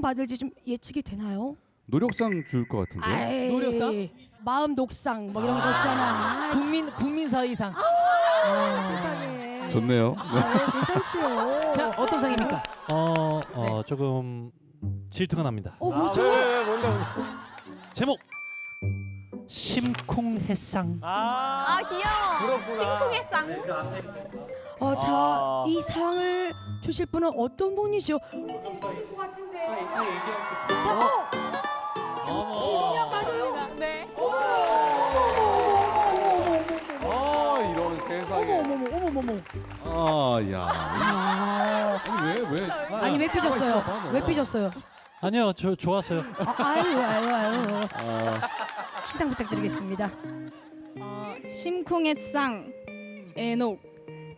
받을지 좀 예측이 되나요? 노력상 줄 것 같은데. 아이, 노력상? 마음 녹상 뭐 이런 거 있잖아. 국민 국민 사이상. 세상에. 좋네요. 네. 아유, 괜찮지요. 자 어떤 상입니까? 어, 어 조금 질투가 납니다. 어 뭐죠? 제목 심쿵해상. 아 귀여워. 심쿵했상. 어, 자, 이 상을 주실 분은 어떤 분이죠? 자, 어, 신명 맞아요. 네. 아 이런 세상에. 어머, 어머, 어머, 어머, 어머. 아 야. 아, 아니 왜 왜? 아니 왜 삐졌어요? 왜 삐졌어요? 아니요, 저 좋았어요. 아, 아유, 아유, 아유. 시상 부탁드리겠습니다. 어, 심쿵햇상 에녹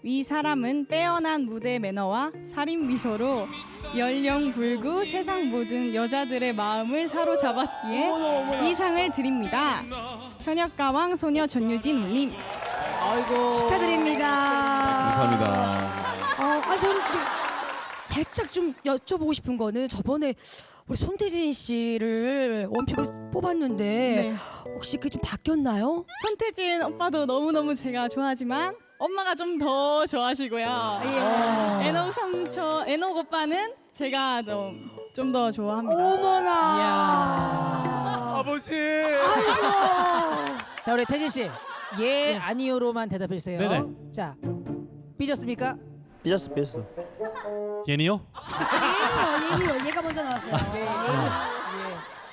위 사람은 빼어난 무대 매너와 살인 미소로 연령 불구 세상 모든 여자들의 마음을 사로잡았기에 이 상을 드립니다. 현역 가왕 소녀 전유진 올림. 아이고. 축하드립니다. 감사합니다. 어, 아, 저는 좀 살짝 좀 여쭤보고 싶은 거는 저번에 우리 손태진 씨를 원픽으로 뽑았는데 네. 혹시 그게 좀 바뀌었나요? 손태진 오빠도 너무너무 제가 좋아하지만 엄마가 좀 더 좋아하시고요. 예. 에녹 삼촌, 에녹 오빠는 제가 좀 더 좋아합니다. 어머나. 아버지. 아이고. 자 우리 태진 씨. 예 아니요로만 대답해 주세요. 네네. 자 삐졌습니까? 삐졌어 삐졌어 예니요? 얘요, 얘요. 얘가 먼저 나왔어요.